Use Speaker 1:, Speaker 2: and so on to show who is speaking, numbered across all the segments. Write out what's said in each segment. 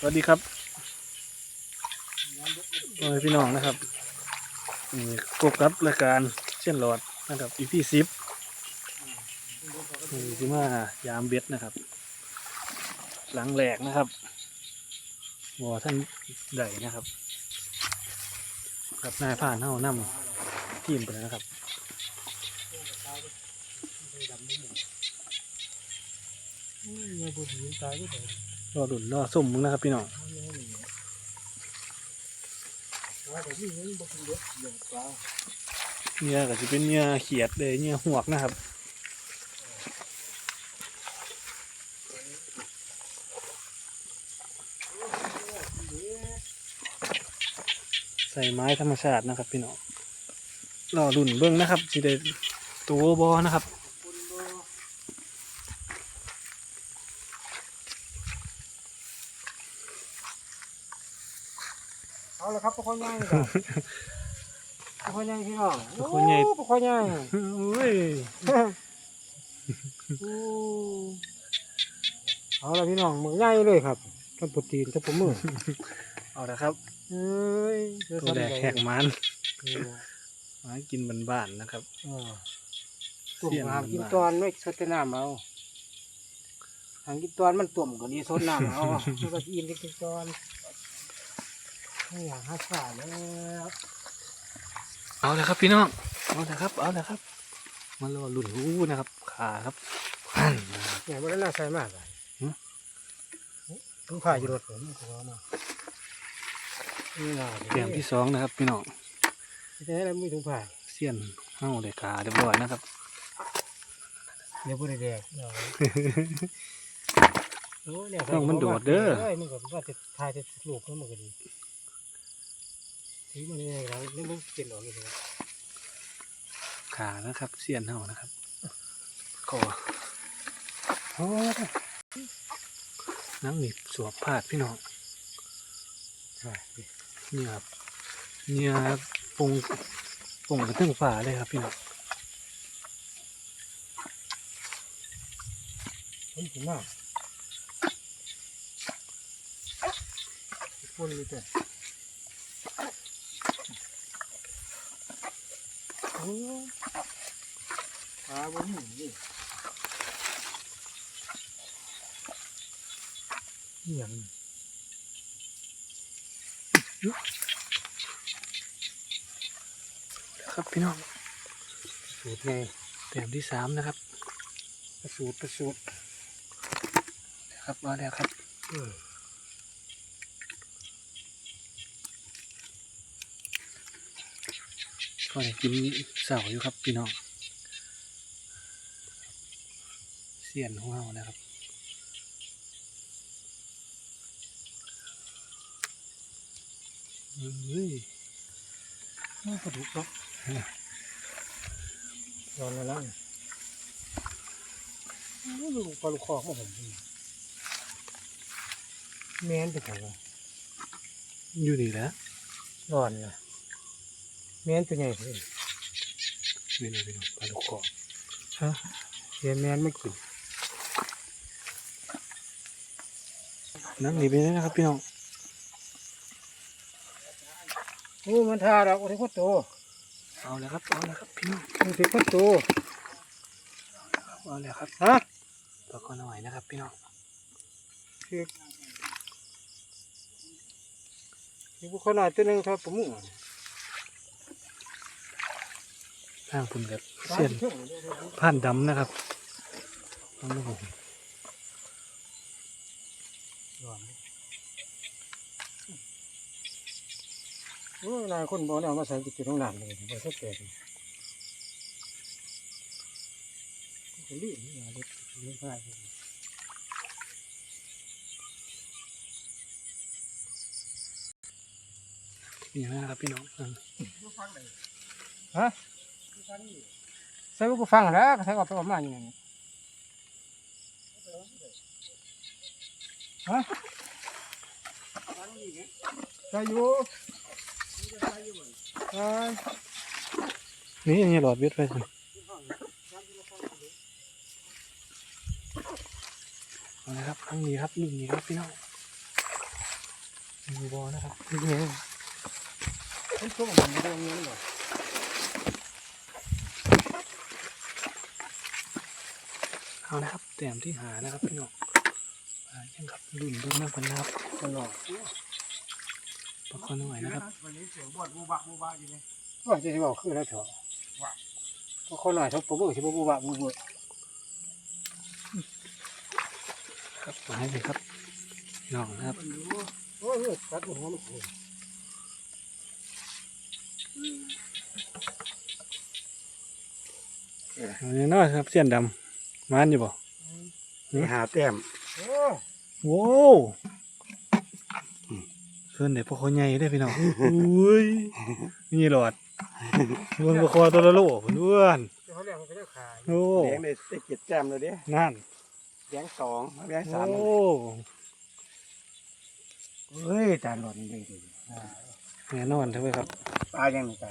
Speaker 1: สวัสดีครับโอ้ยพี่น้องนะครับนี่พบกับรายการเช่นหลอดนะครับอีพีซิปนี่ที่มายามเบ็ดนะครับ หลังแหลกนะครับบอท่านใดนะครับกับนายผ่านเท่านำทีมไปแล้วนะครับ รอดุนรอส้มมึงนะครับพี่น้องเนี่ยก็จะเป็นเนี่ยเขียดเลยเนี่ยหวกนะครับใส่ไม้ธรรมชาตินะครับพี่น้องรอดุนเบิ้องนะครับสิได้ตัวบอนะครับ
Speaker 2: เอาละครับปลาคอใหญ่ครับปลาคอใหญ่พี่น้อง
Speaker 1: ปลาคอใหญ่
Speaker 2: โปลาคอใหญ่
Speaker 1: โอ้ย
Speaker 2: โอ้เอาละพี่น้องมือใหญ่เลยครับทั้งโปรตีนทั้งปลาหมึก
Speaker 1: เอาละครับ
Speaker 2: เอ้ยเดี๋ยว
Speaker 1: ตัวแดกแหกมัน
Speaker 2: เออ
Speaker 1: มากินบ้านๆนะครับ
Speaker 2: เออตุ่ม
Speaker 1: เสี่ยง
Speaker 2: หางกิน
Speaker 1: มัน
Speaker 2: ตอนไม่สดแต่น้ำเอาหางกินตอนมันตุ่มก็ดีสดน้ำเอามันก็กินกินตอน ไม่อยากหาสาแล้ว
Speaker 1: เอาละครับพี่น้องเอาละครับเอาละครับมารอลุ่นหูนะครับขาครับพันนะครับ
Speaker 2: เนี่ยมันน่าใส่มากเลย
Speaker 1: หือ
Speaker 2: ถุงผ้าอยู่รถผมขอมานี่น่า
Speaker 1: เตรียมที่สองนะครับพี่น้อง
Speaker 2: จะให้เรามีถุงผ้า
Speaker 1: เสี้ยนเฮาได้ขาเรียบร้อยนะครับ
Speaker 2: เดี๋ยวพูดแดกเดี๋ยวโอ้เนี่ย
Speaker 1: ต้องมันโดดเด้อ
Speaker 2: เอ้ยมันก็ว่าจะทายจะลูกมันก็ดี ถือมันยังไงเราเนี่ยมันเปลี่ยนออกอย่างนี้
Speaker 1: ขานะครับเสี้ยนเฮานะครับคอ
Speaker 2: โอ้ย
Speaker 1: นังหนีบสวบพาดพี่น้อง
Speaker 2: ใช่
Speaker 1: เนี่ยครับเนี่ยปงปงกระทึงฝาเลยครับพี่น้อง
Speaker 2: ผมถึงมากพูดนี่แต่โอ้ย ปลาบนนี่นี่นี่หยัง
Speaker 1: ครับพี่น้อง
Speaker 2: สูตรไง
Speaker 1: เตรียมที่สามนะครับ
Speaker 2: ประสูตรประสูตร
Speaker 1: นะครับมาแล้วครับ
Speaker 2: ออ
Speaker 1: ก็ได้กินเสาอยู่ครับพี่น้องเสียนของเรานะครับเฮ้ย
Speaker 2: ไม่กระดูกหรอกร้อนแล้วล่ะโอ้ยลูกปลาลูกคอกมาผมแม่นไปไหนวะ
Speaker 1: อยู่นี่แหล้ว
Speaker 2: ร้อนเลย แม่นตัวใหญ่เลย
Speaker 1: นี่นะพี่น้องปลาลูกคอ
Speaker 2: ฮะเดี๋ยวแม่นไม่กิน
Speaker 1: นั่งหนีไปเลยนะครับพี่น้อง
Speaker 2: โอ้มันทาดอกโอ้ยโคตรโต
Speaker 1: เอาเลยครับเอาเลยครับพี่น้อง
Speaker 2: มันถือโคตรโต
Speaker 1: เอาเลยครับ
Speaker 2: ฮะ
Speaker 1: ปลาคอหน่อยนะครับพี่น้อง
Speaker 2: คือคือผู้คนหน่อยตัวหนึงเท่าปลาหมึก
Speaker 1: ทางคุณแบบเสียนผ่านดำนะครับเอาเลยผม
Speaker 2: นโอ้ยนายคนบอกเนี่ยเอามาใส่กิจตรงนั้นเลยว่าสักแก่ก็รีบนี่นะเลี้ยงง่ายเลย
Speaker 1: นี่นะครับพี่น้อง
Speaker 2: ฮะ ใส่กูฟังแล้วใส่ก็ตัวมาอย่างนี้ฮะใส่อยู่ใส่
Speaker 1: นี่นนี้หลอดเวทไปสิอาเลยครับครั้งนี้ครับนี่ครับพี่น้องมีบอนะครับ
Speaker 2: เนี่ยมันตัวมันตัวเงี้ยหรอ
Speaker 1: เอานะครับ แต้มที่หานะครับพี่น้องยังครับรุ่นรุ่นน้ำพันนะครับ
Speaker 2: มันหลอก
Speaker 1: ปลาคอหน่อยนะครับ
Speaker 3: วันนี้เสียงบวดบูบะบูบะอยู่นี่
Speaker 2: ว่าจะบอกคือแล้วเถอะเพระคนหน่อยเขาปุ๊บปุ๊บที่ปุ๊บปุ๊บปุ๊บปุ๊บ
Speaker 1: ครับมาให้เลยครับน้องนะครับ
Speaker 2: โอ้ยตัดหัวมันโอ้ย
Speaker 1: เอาแน่นอนครับเสี้ยนดำ มันอยู่บ่
Speaker 3: หาแต้ม
Speaker 2: โอ้ย
Speaker 1: โว้วเพื่อนเด็กพวกเขาใหญ่ได้อพี่น้องอุ้ยนี่หลอดเบิ่งปลาคอตัวละโลเพื่อน
Speaker 2: เขาเรียกมันก็ได้ขาย
Speaker 1: โอ้
Speaker 3: แดงได้ได้เจ็ดแต้มเลยเด้
Speaker 1: นั่น
Speaker 3: แดงสองแดงสาม
Speaker 1: โอ้
Speaker 2: เฮ้ยตาหล่นจริง
Speaker 1: แน่นอนใช่ไหมครับ
Speaker 2: ๆปลายังไงตา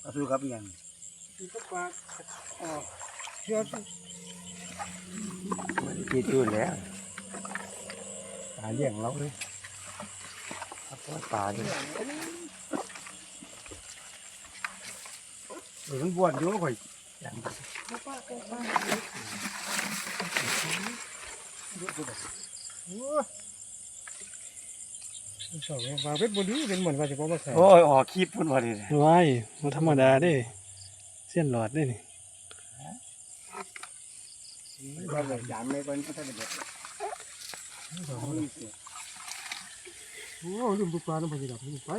Speaker 2: เอาสู้ครับยังก็ปลาอ๋อเชื่อ
Speaker 3: มันได้กินอยู่แล้วปลาเลี้ยงเราเลยครับปล่อยปลาด้วย
Speaker 2: หรือมันบวชอยู่ข่อย
Speaker 3: อย่าง
Speaker 2: โอ้ยสองวางเพชรบุรีเป็นเหมือนว่าจะพอมาใส่
Speaker 3: โอ้ยออกคลิปพุ่นพอดี
Speaker 1: ว้ายมันธรรมดาเด้ เสี้ยนหลอดได้นี่
Speaker 3: ว่าเลยยามไม่ก่อนก็ได้เด็ด
Speaker 2: โอ้ลืมตัวปลาน้ำพายดับนี่ไป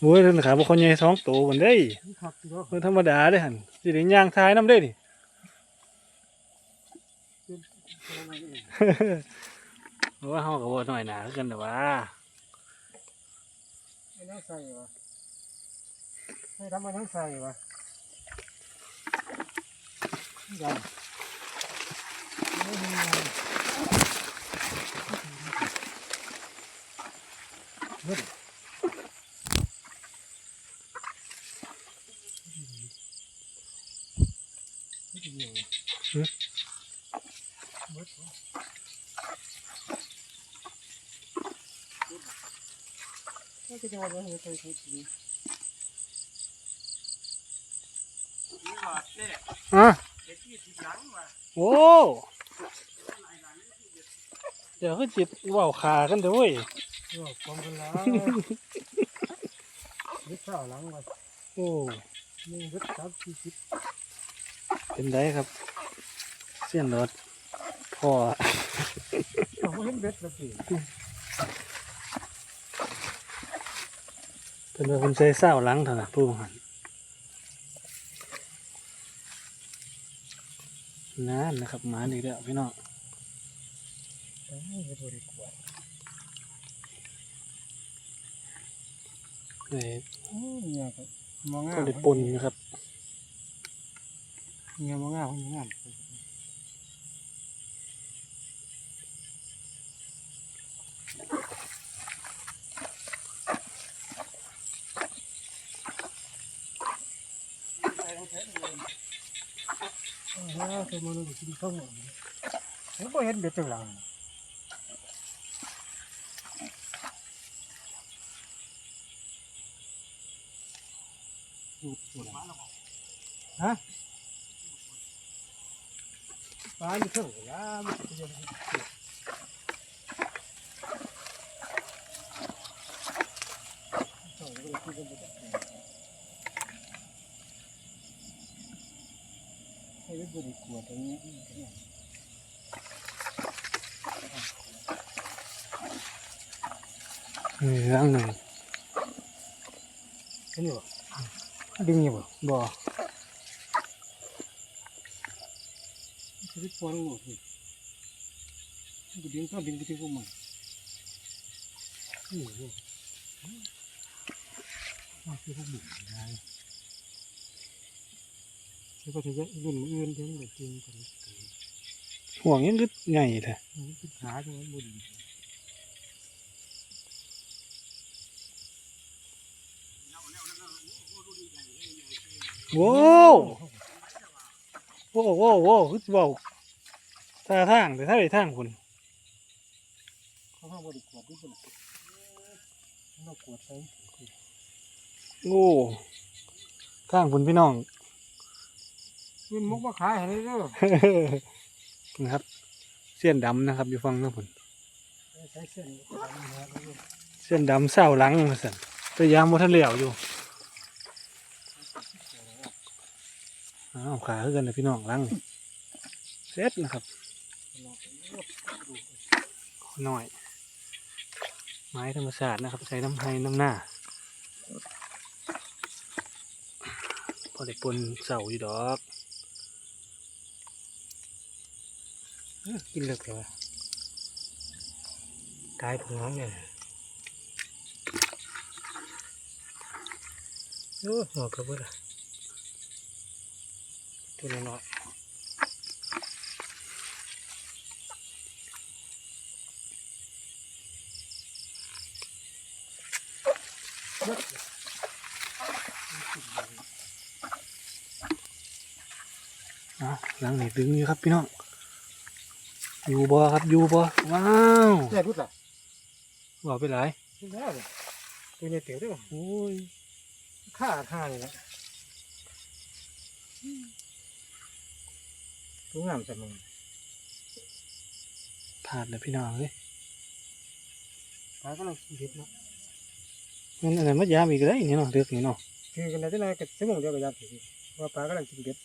Speaker 1: โอ้ยเรื่องขาพวกเขาใหญ่สองตัวบนได้
Speaker 2: ขับที่เรา
Speaker 1: มันธรรมดาได้หันสิได้ย่างท้ายน้ำได้นี่เพราะว่าเฮากับว่าหน่อยหนาคือกันแต่ว่า
Speaker 2: ไอ้นั่งใส่วะให้ทำมานั่งใส่วะยัง นี่ก็จะว่าเราเคยคุยกัน
Speaker 1: อะ
Speaker 3: เด็กที่ติดหลังว่ะ
Speaker 1: โอ้เดี๋ยวเขาจิบว่าวขากันเด้อเว้ย
Speaker 2: ว่าความกันแล้วยึดข้าวหลังมา
Speaker 1: โอ้
Speaker 2: หนึ่งยึดสามสี่สิบ
Speaker 1: เป็นไรครับ เสี้ยนรถพ่อ
Speaker 2: เราไม่เห็นเบ็ดแล้วสิ
Speaker 1: เป็นว่าคนใส่เศร้าหลังเท่านั้นผู้หัน นั่นนะครับหมาอีกแล้วพี่น้อง
Speaker 2: เอ้ยบริกร
Speaker 1: เลย
Speaker 2: โอ้ยเนี่ยมองง่า
Speaker 1: ก็
Speaker 2: ย
Speaker 1: เลยปนนะครับ
Speaker 2: เนี่ยมองง่ายมองง่าย แล้วตัวมันก็กินข้าวหมดผมก็เห็นเบ็ดจังหลังฮะปลาอยู่เท่าไหร่ละมัน จะยังให้เบ็ดบริกรตรงนี้
Speaker 1: นี่ร่างหนึ่ง
Speaker 2: อันนี้บ่ดึงนี่บ่
Speaker 1: บ่
Speaker 2: คือปอนหมดนี่มันก็ดึงข้าดึงไปที่พวกมันนี่บ่มาคือพวกบุกได้ แล้วก็จะยัดรุ่นอื่นเดี๋ยวมันจริงกัน
Speaker 1: ห่วงยังกึดใหญ่เลย
Speaker 2: มันคือขาจังมันบ่ดี
Speaker 1: โว้วโว้วโว้วโว้วคือสิเบาท่าทางแต่ถ้าไปทางคุณ
Speaker 2: เขาเข้าบริกวดที่สุดเรากวดใส่
Speaker 1: โอ้ข้างคุณพี่น้อง
Speaker 2: ขึ้นมุกมาขายให้เลยเด้อ
Speaker 1: นะครับ เส้นดำนะครับอยู่ฟังนะผม
Speaker 2: ใช้เส้นนี้ก็ได้นะ
Speaker 1: เส้นดำเศร้าหลังมาสั่นแต่ยางมทันเหลียวอยู่อ้าวขาขึ้นกันเลยพี่น้องหลังเซ็ตนะครับหน่อย ไม้ธรรมชาตินะครับ ใช้น้ำไห้น้ำหน้า พอได้ปนเสาอยู่ดอก
Speaker 2: กินเลือกเหรอกายผงน้องเนี่ยโอ้หอกระเบิดอะตัวน้อย
Speaker 1: เอาหลังนี่ดึงอยู่ครับพี่น้อง อยู่บ่ครับอยู่บ่ว้าว
Speaker 2: ๆใช่พุทธอะ
Speaker 1: ว่าไปหลาย
Speaker 2: นี่แล้วเลยตัวนี้เตี๋ยวด้วย
Speaker 1: โอ้ย
Speaker 2: ค่าท่านี่นะตัวงามจังเลย
Speaker 1: ผ่านเลยพี่น้องเลย
Speaker 2: ปลาก็ลังกินเห็ดเนาะ
Speaker 1: มันอะไรมายามอีกเลยนี่เนาะเลือกนี่เนาะ
Speaker 2: คือกันได้ที่ไหนก็ชั่วโมงเดียวก็ยามถึงว่าปลาก็ลังกินเห็ด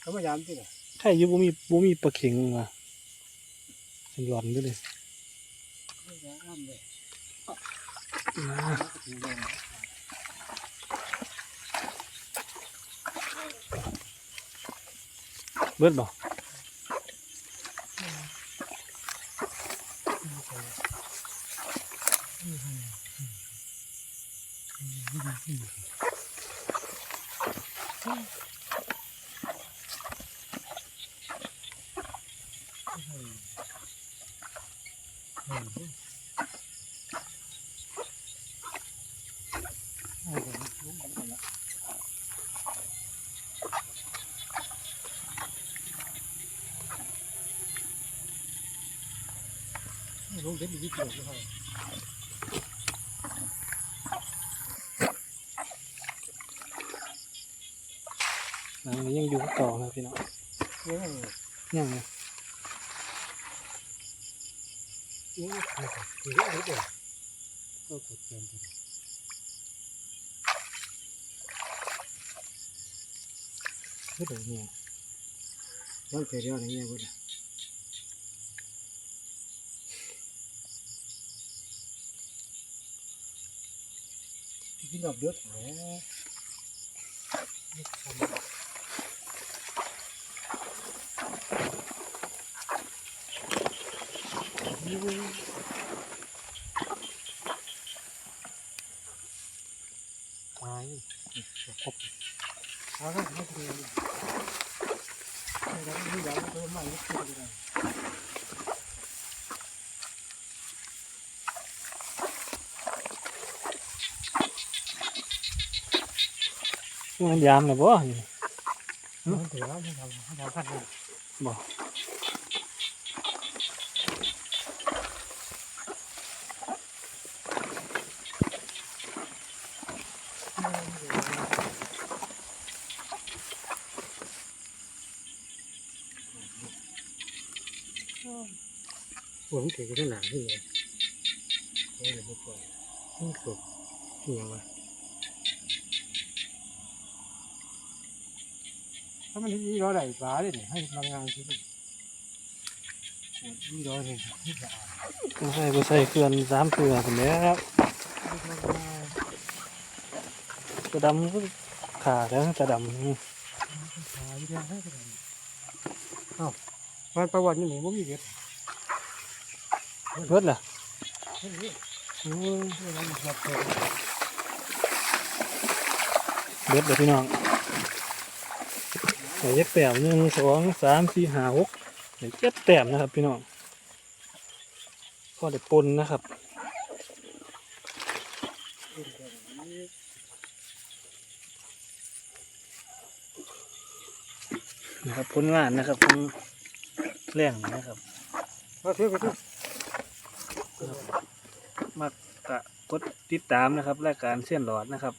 Speaker 2: เขามายามที่ไหน
Speaker 1: ใช่อยูบ่มีบ่มีปลาเข็งว่ะเป็นหลอนด้วย
Speaker 2: เลย
Speaker 1: มาเบิดบ่
Speaker 2: ลงเด็ดดีเกี่ยวกับเขา
Speaker 1: หลังนี้ยังอยู่ต่อนะพี่น้อง
Speaker 2: เอ้ย
Speaker 1: ยังไง
Speaker 2: นี่คือคือเรื่องนี้เดียวก็กดเกินไปไม่ถึงเนี่ยต้องเจอเรื่องนี้กูเลยกินอกเดือดแหม
Speaker 1: ตาย
Speaker 2: เอาละไม่ถึงเลยไม่ได้ไม่ได้ไม่ได้ไม่ไมั
Speaker 1: นยามเลยบ่นี่
Speaker 2: มันถือว่าไม่ทำไม่ทำพัดเลย
Speaker 1: บ่
Speaker 2: ผมถือขนาดนี้เลยไม่เลยไม่ปล่อยนี่สุดนี่ยังไง ถ้ามันยี่ร้อยไหลปลาเลยเนี่ยให้บางงานที่นี่ยี่ร้อยเลยที่จะเอา
Speaker 1: บ่ใส่บ่ใส่เกลือนสามเกลือพุ่นแหล้วกระดำก็ขาดแล้วกระดำนี่
Speaker 2: ขายเรื่องให้กันอ้าวมันประวัตินี่หนูไม่มีเด็ด
Speaker 1: เบิดล่ะ
Speaker 2: เฮ้ย
Speaker 1: โอ้ย
Speaker 2: เรื่องมันแบบเปิด
Speaker 1: เบิดเลยพี่น้องใส่ เย็บแต้มหนึ่งสองสามสี่ห้าหกใส่เจ็ดแต้มนะครับพี่น้องก็ได้ปนนะครับนะครับผลงานนะครับของแรงนะครับ
Speaker 2: มาเที่ยวไปที่ขึ้นเลย
Speaker 1: มากกะกดติดตามนะครับรายการเส้นหลอดนะครับ